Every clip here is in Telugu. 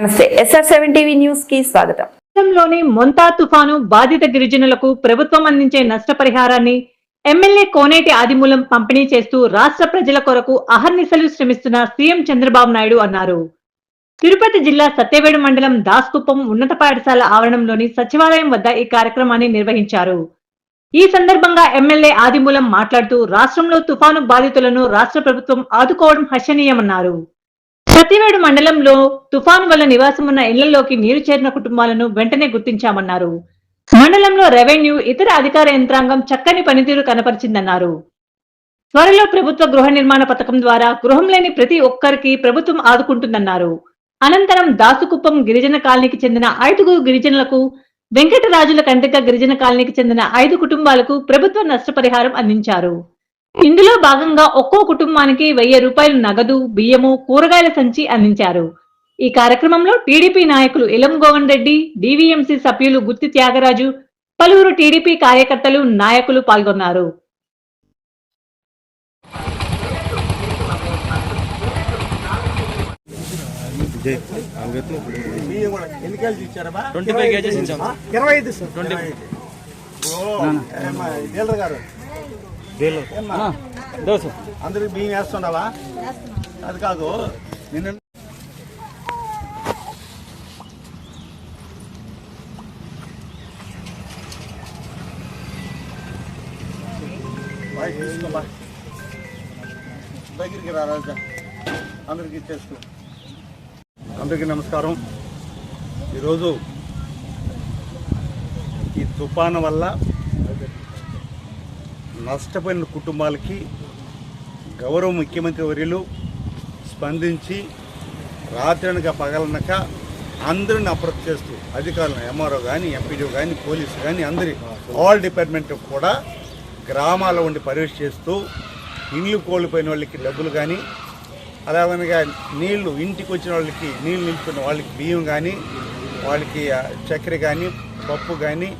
నమస్తే ఎస్ఆర్ సెవెన్ టీవీ న్యూస్కి స్వాగతం. రాష్ట్రంలోని మొంతా తుఫాను బాధిత గిరిజనులకు ప్రభుత్వం అందించే నష్టపరిహారాన్ని ఎమ్మెల్యే కోనేటి ఆదిమూలం పంపిణీ చేస్తూ రాష్ట్ర ప్రజల కొరకు అహర్నిశలు శ్రమిస్తున్న సీఎం చంద్రబాబు నాయుడు అన్నారు. తిరుపతి జిల్లా సత్యవేడు మండలం దాస్కుప్పం ఉన్నత పాఠశాల ఆవరణంలోని సచివాలయం వద్ద ఈ కార్యక్రమాన్ని నిర్వహించారు. ఈ సందర్భంగా ఎమ్మెల్యే ఆదిమూలం మాట్లాడుతూ రాష్ట్రంలో తుఫాను బాధితులను రాష్ట్ర ప్రభుత్వం ఆదుకోవడం హర్షణీయమన్నారు. ప్రతివేడు మండలంలో తుఫాను వల్ల నివాసం ఉన్న ఇళ్ళలోకి నీరు చేరిన కుటుంబాలను వెంటనే గుర్తించామన్నారు. మండలంలో రెవెన్యూ ఇతర అధికార యంత్రాంగం చక్కని పనితీరు కనపరిచిందన్నారు. త్వరలో ప్రభుత్వ గృహ నిర్మాణ పథకం ద్వారా గృహం లేని ప్రతి ఒక్కరికి ప్రభుత్వం ఆదుకుంటుందన్నారు. అనంతరం దాసుకుప్పం గిరిజన కాలనీకి చెందిన ఐదుగురు గిరిజనులకు వెంకటరాజుల కంటిక గిరిజన కాలనీకి చెందిన ఐదు కుటుంబాలకు ప్రభుత్వ నష్టపరిహారం అందించారు. ఇందులో భాగంగా ఒక్కో కుటుంబానికి వెయ్యి రూపాయలు నగదు బియ్యము కూరగాయల సంచి అందించారు. ఈ కార్యక్రమంలో టీడీపీ నాయకులు ఇలం గోవన్ రెడ్డి డివిఎంసి సభ్యులు గుత్తి త్యాగరాజు పలువురు టీడీపీ కార్యకర్తలు నాయకులు పాల్గొన్నారు. ఇరవై ఐదు సార్ ట్వంటీ డీలర్ గారు ఏమ్మా? దోశ అందరికి బియ్యం వేస్తున్నావా? అది కాదు నిన్న తీసుకోమా దగ్గరికి రా రాజా. అందరికి ఇచ్చేసుకో. అందరికీ నమస్కారం. ఈరోజు ఈ తుఫాను వల్ల నష్టపోయిన కుటుంబాలకి గౌరవ ముఖ్యమంత్రి వర్యులు స్పందించి రాత్రనక పగలనక అందరిని అప్రోచ్ చేస్తూ అధికారులను ఎంఆర్ఓ కానీ ఎంపీడీఓ కానీ పోలీసు కానీ అందరి ఆల్ డిపార్ట్మెంట్ కూడా గ్రామాల్లో ఉండి పర్యవేక్ష చేస్తూ ఇండ్లు కోల్పోయిన వాళ్ళకి డబ్బులు కానీ అలాగనగా నీళ్ళు ఇంటికి వచ్చిన వాళ్ళకి నీళ్ళు నిలుపుకున్న వాళ్ళకి బియ్యం కానీ వాళ్ళకి చక్కెర కానీ పప్పు కానీ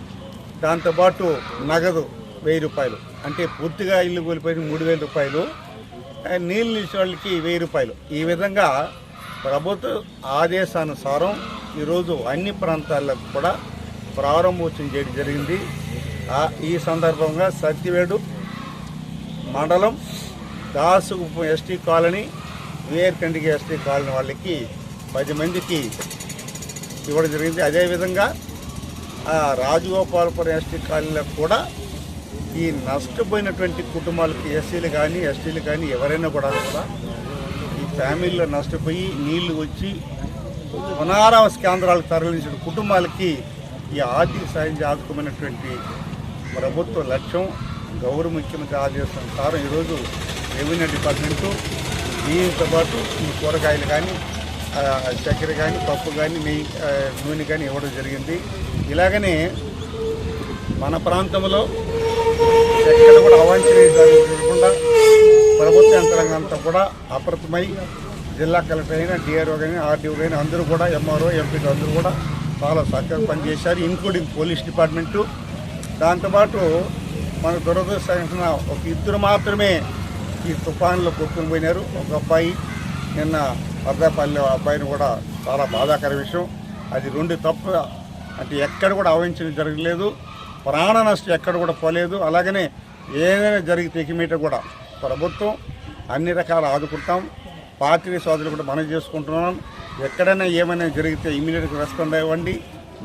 దాంతోపాటు నగదు వెయ్యి రూపాయలు. అంటే పూర్తిగా ఇల్లు కోల్పోయిన మూడు వేల రూపాయలు. నీళ్ళు నిలిచిన వాళ్ళకి వెయ్యి రూపాయలు. ఈ విధంగా ప్రభుత్వ ఆదేశానుసారం ఈరోజు అన్ని ప్రాంతాలకు కూడా ప్రారంభోత్సవం చేయడం జరిగింది. ఈ సందర్భంగా సత్యవేడు మండలం దాసు ఎస్టీ కాలనీ వేర్కండికి ఎస్టీ కాలనీ వాళ్ళకి పది మందికి ఇవ్వడం జరిగింది. అదేవిధంగా రాజగోపాలపురం ఎస్టీ కాలనీలో కూడా ఈ నష్టపోయినటువంటి కుటుంబాలకి ఎస్సీలు కానీ ఎస్టీలు కానీ ఎవరైనా కూడా కూడా ఈ ఫ్యామిలీలో నష్టపోయి నీళ్ళు వచ్చి పునరావాస కేంద్రాలకు తరలించిన కుటుంబాలకి ఈ ఆర్థిక సాయం ఆదుకోమైనటువంటి ప్రభుత్వ లక్ష్యం గౌరవ ముఖ్యమంత్రి ఆదేశానుసారం ఈరోజు రెవెన్యూ డిపార్ట్మెంటు. దీనితో పాటు ఈ కూరగాయలు కానీ చక్కెర కానీ పప్పు కానీ నెయ్యి నూనె కానీ ఇవ్వడం జరిగింది. ఇలాగనే మన ప్రాంతంలో ఎక్కడ కూడా అవాంఛనీయ జరగకుండా ప్రభుత్వ యంత్రాంగం అంతా కూడా అప్రతమై జిల్లా కలెక్టర్ అయినా డిఆర్ఓ కానీ ఆర్డీఓ కానీ అందరూ కూడా ఎంఆర్ఓ ఎంపీలు అందరూ కూడా చాలా చక్కగా పనిచేశారు ఇంక్లూడింగ్ పోలీస్ డిపార్ట్మెంటు దాంతోపాటు మన దురదృష్టమైన ఒక ఇద్దరు మాత్రమే ఈ తుఫాన్లో కొట్టుకుని పోయినారు. ఒక అబ్బాయి నిన్న వర్ధాపల్లి అబ్బాయిని కూడా చాలా బాధాకర విషయం. అది రెండు తప్ప అంటే ఎక్కడ కూడా అవించడం జరగలేదు. ప్రాణ నష్టం ఎక్కడ కూడా పోలేదు. అలాగనే ఏదైనా జరిగితే ఇక కూడా ప్రభుత్వం అన్ని రకాల ఆదుకుంటాం. పార్టీ సోదరులు కూడా మనం చేసుకుంటున్నాం. ఎక్కడైనా ఏమైనా జరిగితే ఇమీడియట్గా రెస్పాండ్ అవ్వండి.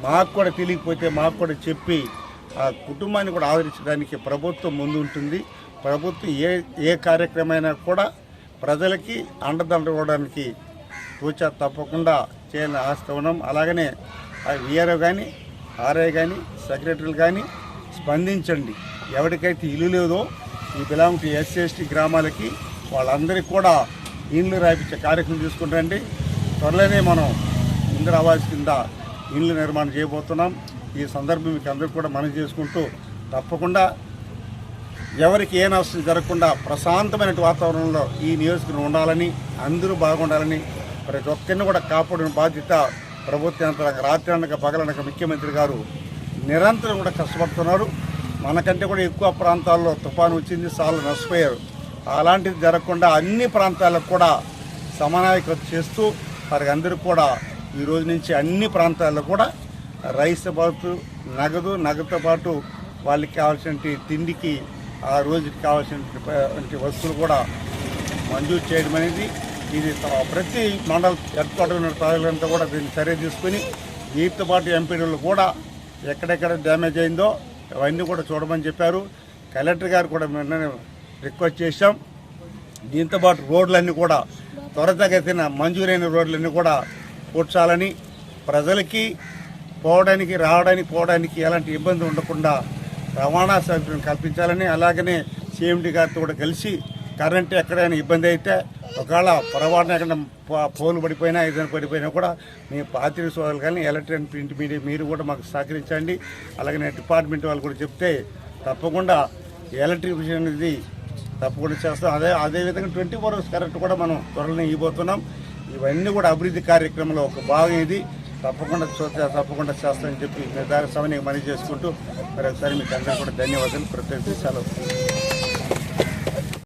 మాకు కూడా తెలియకపోతే మాకు కూడా చెప్పి ఆ కుటుంబాన్ని కూడా ఆదరించడానికి ప్రభుత్వం ముందు ఉంటుంది. ప్రభుత్వం ఏ ఏ కార్యక్రమైనా కూడా ప్రజలకి అండదండవడానికి తూచా తప్పకుండా చేయాలని ఆస్తి ఉన్నాం అలాగనే విఆర్ఓ కానీ ఆర్ఐ కానీ సెక్రటరీలు కానీ స్పందించండి. ఎవరికైతే ఇల్లు లేదో ఈ బిలాంగ్ టు ఎస్సీ ఎస్టీ గ్రామాలకి వాళ్ళందరికీ కూడా ఇండ్లు రాయించే కార్యక్రమం తీసుకుంటారండి. త్వరలోనే మనం ఇందిరా ఆవాస్ కింద ఇండ్లు నిర్మాణం చేయబోతున్నాం. ఈ సందర్భం మీకు అందరికీ కూడా మనం చేసుకుంటూ తప్పకుండా ఎవరికి ఏ నష్టం జరగకుండా ప్రశాంతమైన వాతావరణంలో ఈ నియోజకవర్గం ఉండాలని అందరూ బాగుండాలని ప్రతి ఒక్కరిని కూడా కాపాడిన బాధ్యత ప్రభుత్వ యంత్రాంగ రాత్రి అనక పగలనక ముఖ్యమంత్రి గారు నిరంతరం కూడా కష్టపడుతున్నారు. మనకంటే కూడా ఎక్కువ ప్రాంతాల్లో తుఫాను వచ్చింది సార్లు నష్టపోయారు. అలాంటిది జరగకుండా అన్ని ప్రాంతాలకు కూడా సమన్వయకత చేస్తూ వారికి అందరూ కూడా ఈ రోజు నుంచి అన్ని ప్రాంతాల్లో కూడా రైస్ పాటు నగదు నగదుతో పాటు వాళ్ళకి కావాల్సిన తిండికి ఆ రోజుకి కావాల్సినటువంటి వస్తువులు కూడా మంజూరు చేయడం అనేది ఇది ప్రతి మండల హెడ్ క్వార్టర్ ఉన్న ప్రజలంతా కూడా దీన్ని చర్య తీసుకుని దీనితో పాటు ఎంపీడీలు కూడా ఎక్కడెక్కడ డ్యామేజ్ అయిందో అవన్నీ కూడా చూడమని చెప్పారు. కలెక్టర్ గారు కూడా నిన్న రిక్వెస్ట్ చేశాం. దీంతో పాటు రోడ్లన్నీ కూడా త్వరితగతిన మంజూరైన రోడ్లన్నీ కూడా కూర్చాలని ప్రజలకి పోవడానికి రావడానికి పోవడానికి ఎలాంటి ఇబ్బంది ఉండకుండా రవాణా సౌకర్యం కల్పించాలని అలాగనే సిఎండి గారితో కూడా కలిసి కరెంట్ ఎక్కడైనా ఇబ్బంది అయితే ఒకవేళ పొరపాటున ఎక్కడ పోలు పడిపోయినా ఏదైనా పడిపోయినా కూడా మీ పాత్రిక సోదరులు కానీ ఎలక్ట్రానిక్ ప్రింట్ మీడియా మీరు కూడా మాకు సహకరించండి. అలాగనే డిపార్ట్మెంట్ వాళ్ళు కూడా చెప్తే తప్పకుండా ఎలక్ట్రిక్ విషయం అనేది తప్పకుండా చేస్తాం. అదే అదేవిధంగా ట్వంటీ ఫోర్ అవర్స్ కరెంట్ కూడా మనం త్వరలో ఇవ్వబోతున్నాం. ఇవన్నీ కూడా అభివృద్ధి కార్యక్రమంలో ఒక భాగం ఇది. తప్పకుండా చూస్తే తప్పకుండా చేస్తామని చెప్పి నిర్ధారణ సమయానికి మనీ చేసుకుంటూ మరొకసారి మీకు అందరూ కూడా ధన్యవాదాలు. ప్రత్యేక సెలవు